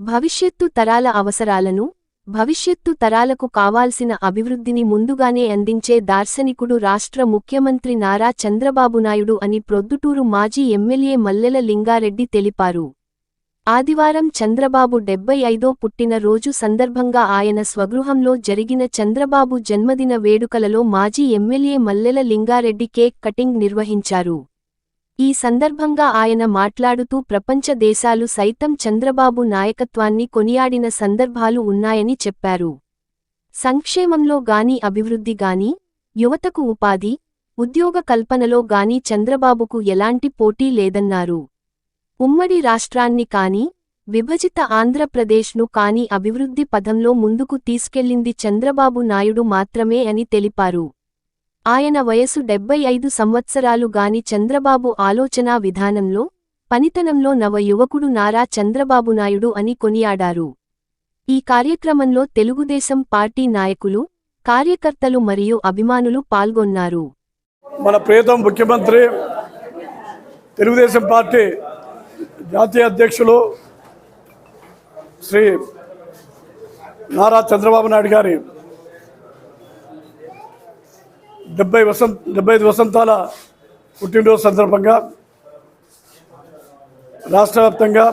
భవిష్యత్తు తరాల అవసరాలను భవిష్యత్తు తరాలకు కావాల్సిన అభివృద్ధిని ముందుగానే అందించే దార్శనికుడు రాష్ట్ర ముఖ్యమంత్రి నారా చంద్రబాబు నాయుడు అని ప్రొద్దుటూరు మాజీ ఎమ్మెల్యే మల్లెల లింగారెడ్డి తెలిపారు. ఆదివారం చంద్రబాబు డెబ్బై ఐదో పుట్టినరోజు సందర్భంగా ఆయన స్వగృహంలో జరిగిన చంద్రబాబు జన్మదిన వేడుకలలో మాజీ MLA Mallela Lingareddy cake cutting నిర్వహించారు. ఈ సందర్భంగా ఆయన మాట్లాడుతూ ప్రపంచ దేశాలు సైతం చంద్రబాబు నాయకత్వాన్ని కొనియాడిన సందర్భాలు ఉన్నాయని చెప్పారు. సంక్షేమంలో గాని అభివృద్ధి గాని యువతకు ఉపాధి ఉద్యోగ కల్పనలో గాని చంద్రబాబుకు ఎలాంటి పోటీ లేదన్నారు. ఉమ్మడి రాష్ట్రాన్ని కాని విభజిత ఆంధ్రప్రదేశ్ను కాని అభివృద్ధి పథంలో ముందుకు తీసుకెళ్ళింది చంద్రబాబు నాయుడు మాత్రమే అని తెలిపారు. ఆయన వయసు డెబ్బై ఐదు సంవత్సరాలు గాని చంద్రబాబు ఆలోచనా విధానంలో పనితనంలో నవ యువకుడు నారా చంద్రబాబు నాయుడు అని కొనియాడారు. ఈ కార్యక్రమంలో తెలుగుదేశం పార్టీ నాయకులు కార్యకర్తలు మరియు అభిమానులు పాల్గొన్నారు. మన ప్రియతం ముఖ్యమంత్రి తెలుగుదేశం పార్టీ జాతీయ అధ్యక్షులు శ్రీ నారా చంద్రబాబు నాయుడు గారి డెబ్బై వసంత డెబ్బై ఐదు వసంతాల పుట్టినరోజు సందర్భంగా రాష్ట్ర వ్యాప్తంగా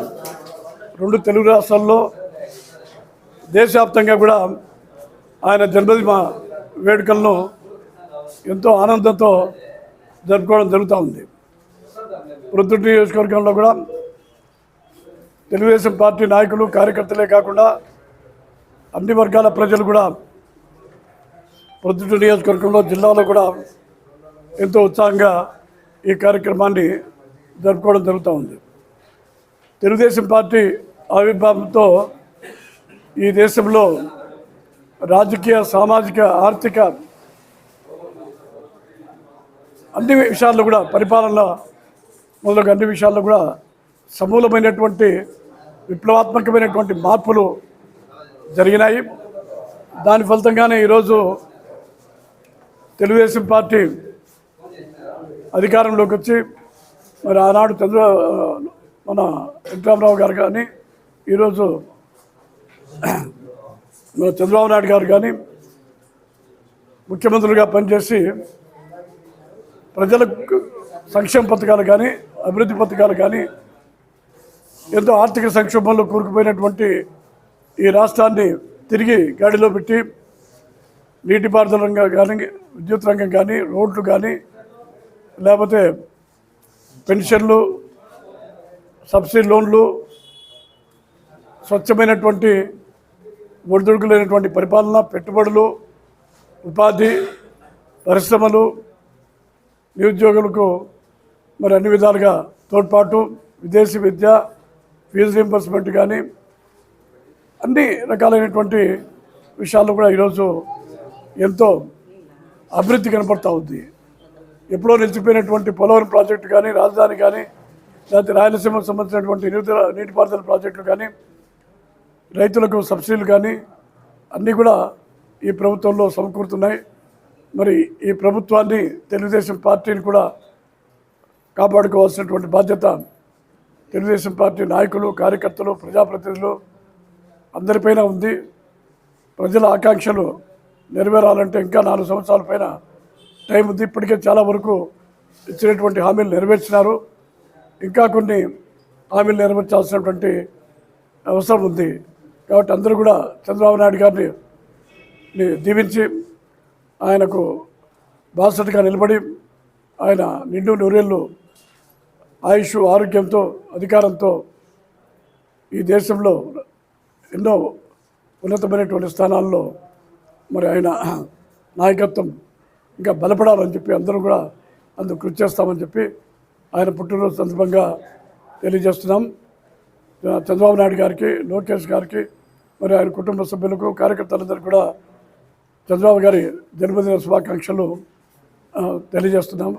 రెండు తెలుగు రాష్ట్రాల్లో దేశవ్యాప్తంగా కూడా ఆయన జన్మదిన వేడుకలను ఎంతో ఆనందంతో జరుపుకోవడం జరుగుతూ ఉంది. ప్రొద్దుటి నియోజకవర్గంలో కూడా తెలుగుదేశం పార్టీ నాయకులు కార్యకర్తలే కాకుండా అన్ని వర్గాల ప్రజలు కూడా ప్రొద్దుట నియోజకవర్గంలో జిల్లాలో కూడా ఎంతో ఉత్సాహంగా ఈ కార్యక్రమాన్ని జరుపుకోవడం జరుగుతూ ఉంది. తెలుగుదేశం పార్టీ ఆవిర్భావంతో ఈ దేశంలో రాజకీయ సామాజిక ఆర్థిక అన్ని విషయాల్లో కూడా పరిపాలన మొదలగు అన్ని విషయాల్లో కూడా సమూలమైనటువంటి విప్లవాత్మకమైనటువంటి మార్పులు జరిగినాయి. దాని ఫలితంగానే ఈరోజు తెలుగుదేశం పార్టీ అధికారంలోకి వచ్చి మరి ఆనాడు చంద్ర మన వెంకటరామరావు గారు కానీ ఈరోజు మన చంద్రబాబు నాయుడు గారు కానీ ముఖ్యమంత్రులుగా పనిచేసి ప్రజలకు సంక్షేమ పథకాలు కానీ అభివృద్ధి పథకాలు కానీ ఎంతో ఆర్థిక సంక్షోభంలో కూరుకుపోయినటువంటి ఈ రాష్ట్రాన్ని తిరిగి గాడిలో పెట్టి నీటిపారుదల రంగం కానీ విద్యుత్ రంగం కానీ రోడ్లు కానీ లేకపోతే పెన్షన్లు సబ్సిడీ లోన్లు స్వచ్ఛమైనటువంటి ఒడిదుడుకులైనటువంటి పరిపాలన పెట్టుబడులు ఉపాధి పరిశ్రమలు నిరుద్యోగులకు మరి అన్ని విధాలుగా తోడ్పాటు విదేశీ విద్య ఫీజు రీంబర్స్మెంట్ కానీ అన్ని రకాలైనటువంటి విషయాల్లో కూడా ఈరోజు ఎంతో అభివృద్ధి కనపడతా ఉంది. ఎప్పుడో నిలిచిపోయినటువంటి పోలవరం ప్రాజెక్టు కానీ రాజధాని కానీ లేకపోతే రాయలసీమకు సంబంధించినటువంటి నీటి నీటిపారుదల ప్రాజెక్టులు కానీ రైతులకు సబ్సిడీలు కానీ అన్నీ కూడా ఈ ప్రభుత్వంలో సమకూరుతున్నాయి. మరి ఈ ప్రభుత్వాన్ని తెలుగుదేశం పార్టీని కూడా కాపాడుకోవాల్సినటువంటి బాధ్యత తెలుగుదేశం పార్టీ నాయకులు కార్యకర్తలు ప్రజాప్రతినిధులు అందరిపైన ఉంది. ప్రజల ఆకాంక్షలు నెరవేరాలంటే ఇంకా నాలుగు సంవత్సరాల పైన టైం ఉంది. ఇప్పటికే చాలా వరకు ఇచ్చినటువంటి హామీలు నెరవేర్చినారు. ఇంకా కొన్ని హామీలు నెరవేర్చాల్సినటువంటి అవసరం ఉంది. కాబట్టి అందరూ కూడా చంద్రబాబు నాయుడు గారిని దీవించి ఆయనకు బాసటగా నిలబడి ఆయన నిండు నూరేళ్ళు ఆయుష్ ఆరోగ్యంతో అధికారంతో ఈ దేశంలో ఎన్నో ఉన్నతమైనటువంటి స్థానాల్లో మరి ఆయన నాయకత్వం ఇంకా బలపడాలని చెప్పి అందరూ కూడా అందుకు కృషి చేస్తామని చెప్పి ఆయన పుట్టినరోజు సందర్భంగా తెలియజేస్తున్నాం. చంద్రబాబు నాయుడు గారికి లోకేష్ గారికి మరి ఆయన కుటుంబ సభ్యులకు కార్యకర్తలందరికీ కూడా చంద్రబాబు గారి జన్మదిన శుభాకాంక్షలు తెలియజేస్తున్నాం.